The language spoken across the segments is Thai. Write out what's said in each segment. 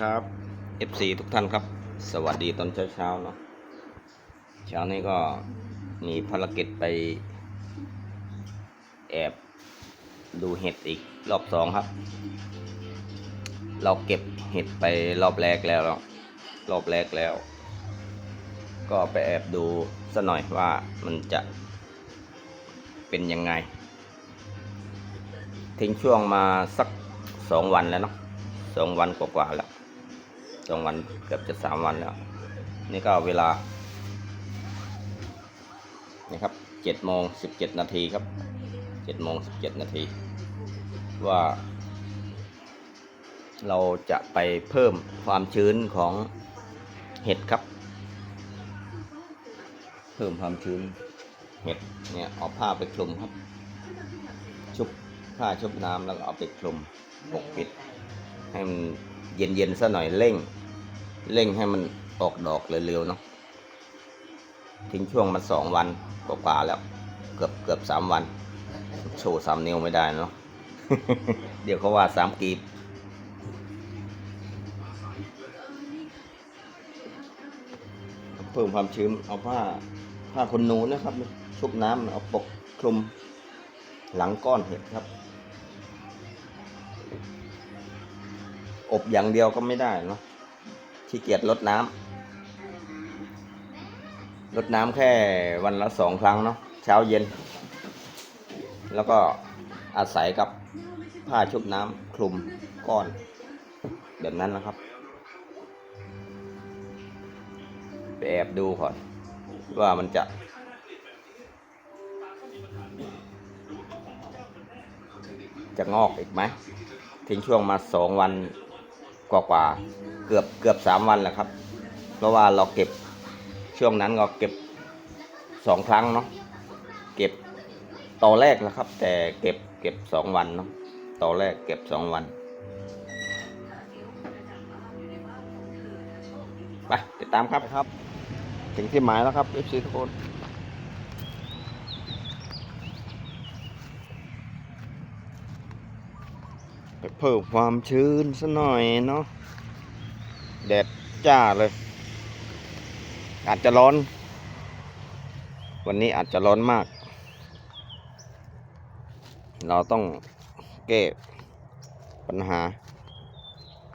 ครับ FC ทุกท่านครับ สวัสดีตอนเช้าๆเนาะเช้านี้ก็มีภารกิจไป แอบดูเห็ดอีกรอบสองครับ เราเก็บเห็ดไปรอบแรกแล้วเนาะรอบแรกแล้ว ก็ไปแอบดูสัหน่อยว่ามันจะเป็นยังไง ทิ้งช่วงมาสักสองวันแล้วเนาะสองวันกว่าๆแล้ว สองวันเกือบจะสามวันแล้ว นี่ก็เวลานี่ครับเจ็ดโมงสิบเจ็ดนาทีครับเจ็ดโมงสิบเจ็ดนาที ว่า เราจะไปเพิ่มความชื้นของเห็ดครับ เพิ่มความชื้นเห็ดเนี่ยเอาผ้าไปคลุมครับ ชุบผ้าชุบน้ำแล้วก็เอาไปคลุมปกปิดให้มันเย็นๆซะหน่อยเร่ง เร่งให้มันออกดอกเร็วๆเนาะทิ้งช่วงมาสองวันกว่าๆแล้ว เกือบเกือบสามวัน โชว์สามนิ้วไม่ได้เนาะเดี๋ยวเขาว่าสามกีบเพิ่มความชื้นเอาผ้าผ้าขนหนูนะครับ ชุบน้ำเอาปกคลุมหลังก้อนเห็ดครับ อบอย่างเดียวก็ไม่ได้เนาะ ขี้เกียจลดน้ำลดน้ำแค่วันละสองครั้งเนาะเช้าเย็น แล้วก็อาศัยกับผ้าชุบน้ำคลุมก้อน แบบนั้นนะครับไปแอบดูก่อน ว่ามันจะ จะงอกอีกไหมทิ้งช่วงมาสองวัน กว่ากว่าเกือบเกือบสามวันแล้วครับ เพราะว่าเราเก็บช่วงนั้นเราเก็บสองครั้งเนาะเก็บต่อแรกนะครับ แต่เก็บเก็บสองวันเนาะต่อแรกเก็บสองวันไปติดตามครับครับ ถึงที่หมายแล้วครับ FC ทุกคน เพิ่มความชื้นสัหน่อยเนาะแดดจ้าเลย อาจจะร้อน วันนี้อาจจะร้อนมาก เราต้องแก้ปัญหา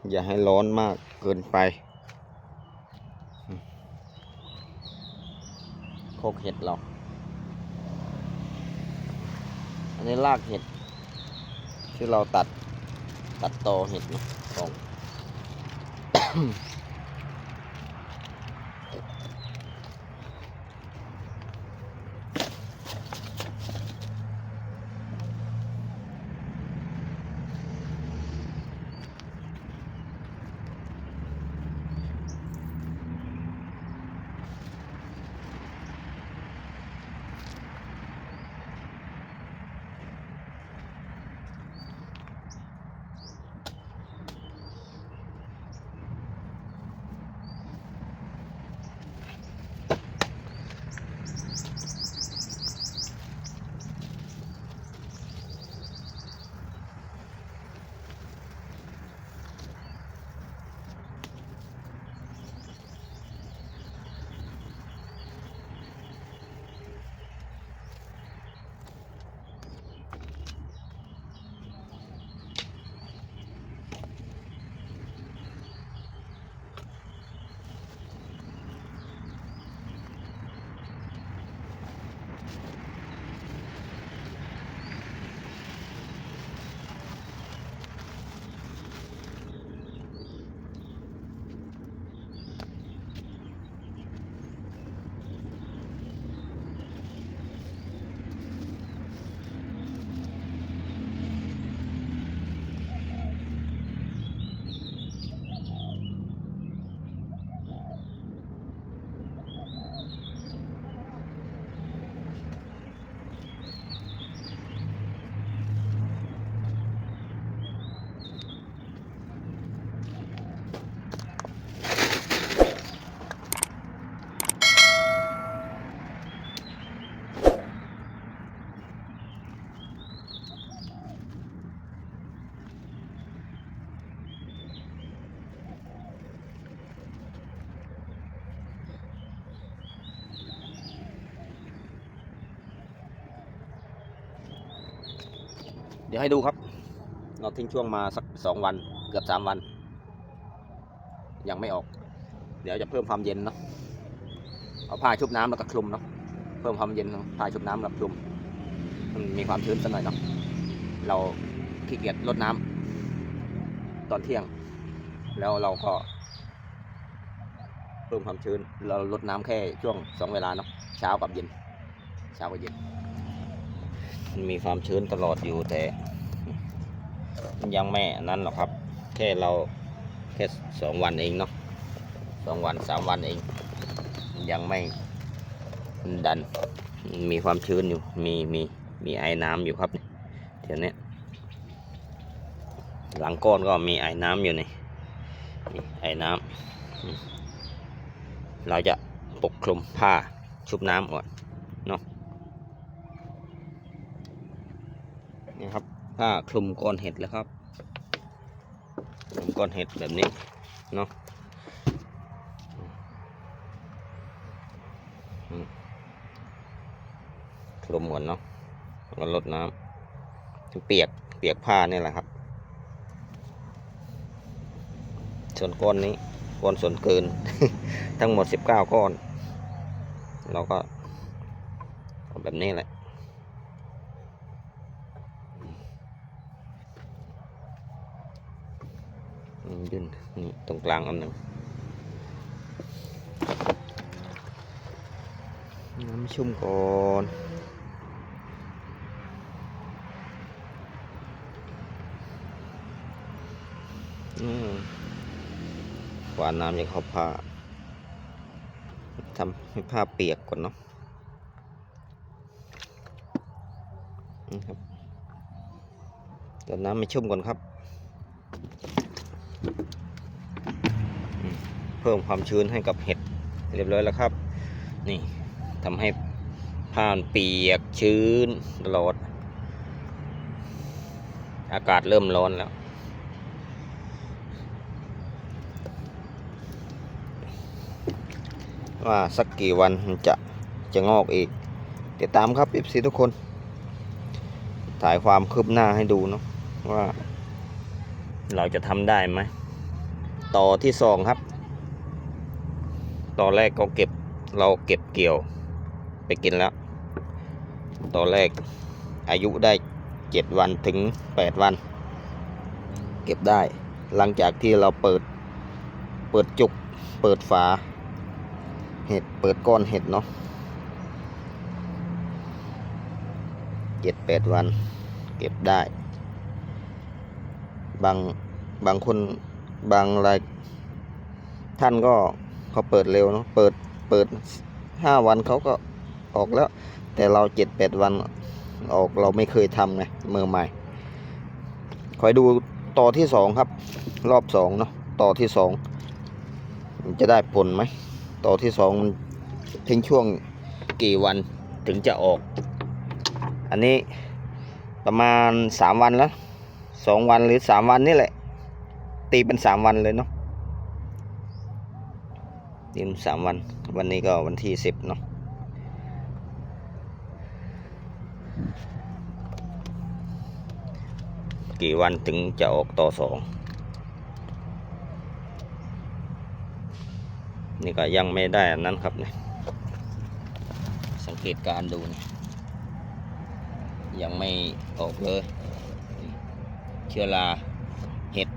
อย่าให้ร้อนมากเกินไปโคกเห็ดเรา อันนี้รากเห็ดที่เราตัด ตัดต่อเห็ดเนาะของ ดี๋ยวให้ดูครับ เราทิ้งช่วงมาสักสองวันเกือบสามวัน ยังไม่ออก เดี๋ยวจะเพิ่มความเย็นเนาะเอาผ้าชุบน้ำแล้วก็คลุมเนาะเพิ่มความเย็นผ้าชุบน้ำกับคลุมมันมีความชื้นสักหน่อยเนาะเราขี้เกียจรดน้ำตอนเที่ยง แล้วเราก็ เพิ่มความชื้น เราลดน้ำแค่ช่วงสองเวลาเนาะเช้ากับเย็นเช้ากับเย็น มันมีความชื้นตลอดอยู่แต่ ยังไม่นั้นหรอกครับ แค่เราแค่สองวันเองเนาะสองวันสามวันเอง ยังไม่ดัน มีความชื้นอยู่ มีมีมีไอ้น้ำอยู่ครับเดี๋ยวนี้หลังก้อนก็มีไอ้น้ำอยู่นี่ไอ้น้ำเราจะปกคลุมผ้าชุบน้ำก่อนเนาะ นี่ครับผ้าคลุมก้อนเห็ดแล้วครับคลุมก้อนเห็ดแบบนี้เนาะคลุมก่อนเนาะแล้วลดน้ำเปียกเปียกผ้านี่แหละครับ ส่วนก้อนนี้ก้อนส่วนเกิน ทั้งหมดสิบเก้าก้อน เราก็แบบนี้แหละ อืมยืนนี่ตรงกลางอันหนึ่งน้ำชุ่มก่อนอืมหวานน้ำยังเข้าผ้าทำให้ผ้าเปียกก่อนเนาะนี่ครับเดี๋ยวน้ำไม่ชุ่มก่อนครับ เพิ่มความชื้นให้กับเห็ดเรียบร้อยแล้วครับ นี่ทำให้ผ้านเปียกชื้นตลอด อากาศเริ่มร้อนแล้ว ว่าสักกี่วันมันจะจะงอกอีก ติดตามครับ FC ทุกคน ถ่ายความคืบหน้าให้ดูเนาะว่า เราจะทำได้ไหมต่อที่สองครับตอนแรกก็เก็บเราเก็บเกี่ยวไปกินแล้วตอนแรกอายุได้เจ็ดวันถึงแปดวัน เก็บได้ หลังจากที่เราเปิดเปิดจุกเปิดฝา เห็ดเปิดก้อนเห็ดเนาะเจ็ดแปดวัน เก็บได้ บางบางคนบางรายท่านก็เขาเปิดเร็วเนาะเปิดเปิดห้าวันเขาก็ออกแล้ว แต่เราเจ็ดแปดวันออกเราไม่เคยทำไงมือใหม่ คอยดูต่อที่สองครับ รอบสองเนาะต่อที่สองจะได้ผลไหมต่อที่สองมันทิ้งช่วงกี่วันถึงจะออก อันนี้ประมาณสามวันแล้ว สองวันหรือสามวันนี่แหละ ตีเป็นสามวันเลยเนาะตีเป็นสามวัน วันนี้ก็วันที่สิบเนาะกี่วันถึงจะออกต่อสองนี่ก็ยังไม่ได้อันนั้นครับเนี่ยสังเกตการดูนะยังไม่ออกเลย เชื้อรา เห็ด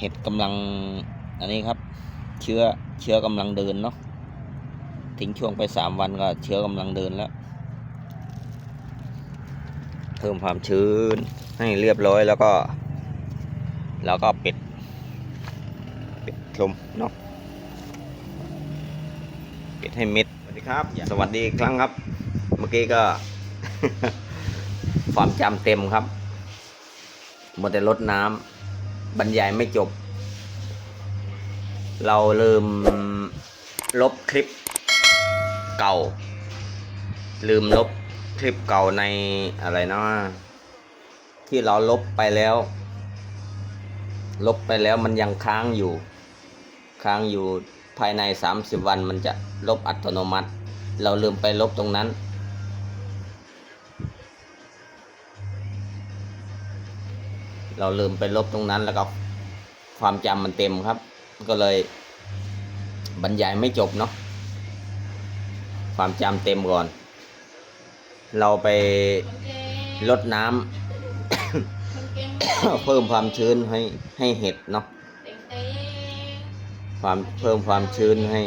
เห็ดกำลัง อันนี้ครับ เชื้อ เชื้อกำลังเดินเนาะ ทิ้งช่วงไปสามวันก็เชื้อกำลังเดินแล้ว เพิ่มความชื้นให้เรียบร้อยแล้วก็ แล้วก็ปิด ปิดคลุมเนาะ ปิดให้มิด สวัสดีครับ สวัสดีอีกครั้งครับ เมื่อกี้ก็ ความจำเต็มครับ หมดแต่ลดน้ำบรรยายไม่จบ เราลืมลบคลิปเก่า ลืมลบคลิปเก่าในอะไรนะที่เราลบไปแล้ว ลบไปแล้วมันยังค้างอยู่ ค้างอยู่ภายใน 30 วันมันจะลบอัตโนมัติ เราลืมไปลบตรงนั้น เราลืมไปลบตรงนั้นแล้วก็ความจำมันเต็มครับ ก็เลยบรรยายไม่จบเนาะความจำเต็มก่อน เราไปลดน้ำ เพิ่มความชื้นให้ให้เห็ดเนาะความเพิ่มความชื้นให้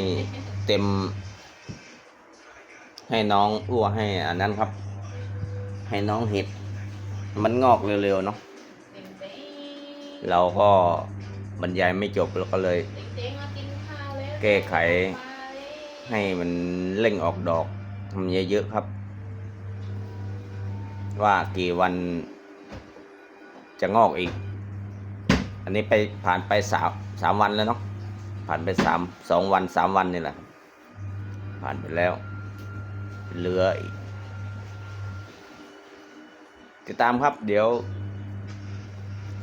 เต็ม ให้น้องอ้วให้อันนั้นครับ ให้น้องเห็ด มันงอกเร็วๆเนาะ เราก็บรรยายไม่จบเราก็เลย แก้ไขให้มันเร่งออกดอกทำเยอะๆครับ ว่ากี่วันจะงอกอีก อันนี้ไปผ่านไปสามสามวันแล้วเนาะผ่านไปสามสองวันสามวันนี่แหละ ผ่านไปแล้ว เหลืออีกติดตามครับเดี๋ยว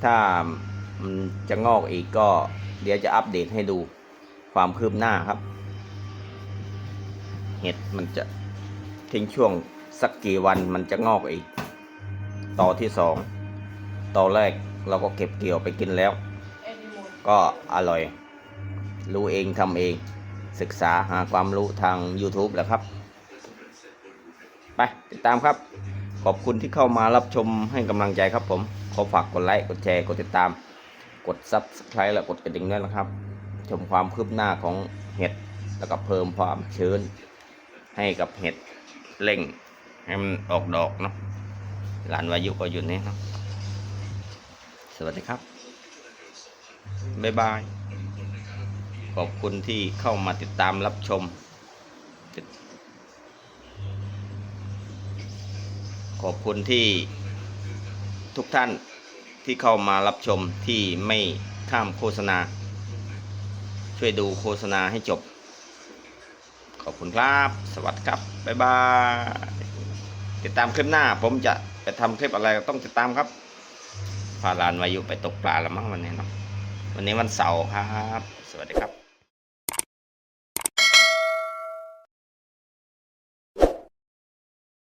ถ้ามันจะงอกอีกก็เดี๋ยวจะอัปเดตให้ดูความคืบหน้าครับ เห็ดมันจะทิ้งช่วงสักกี่วันมันจะงอกอีก ต่อที่สองต่อแรกเราก็เก็บเกี่ยวไปกินแล้ว ก็อร่อย รู้เองทำเอง ศึกษาหาความรู้ทาง YouTube แหละครับ ไปติดตามครับ ขอบคุณที่เข้ามารับชมให้กำลังใจครับผม ขอฝากกดไลค์กดแชร์กดติดตาม กด Subscribe และกดกระดิ่งด้วยนะครับ ชมความคืบหน้าของเห็ดแล้วก็เพิ่มความชื้น ให้กับเห็ดเร่งให้มันออกดอกเนาะหลานวายุก็อยู่นี่เนาะสวัสดีครับ บ๊ายบาย ขอบคุณที่เข้ามาติดตามรับชม ขอบคุณที่ ทุกท่านที่เข้ามารับชมที่ไม่ข้ามโฆษณา ช่วยดูโฆษณาให้จบ ขอบคุณครับ สวัสดีครับ บ๊ายบาย ติดตามคลิปหน้า ผมจะไปทำคลิปอะไรต้องติดตามครับพาลานวายุไปตกปลาแล้วมั้งวันนี้เนาะวันนี้วันเสาร์ครับ สวัสดีครับ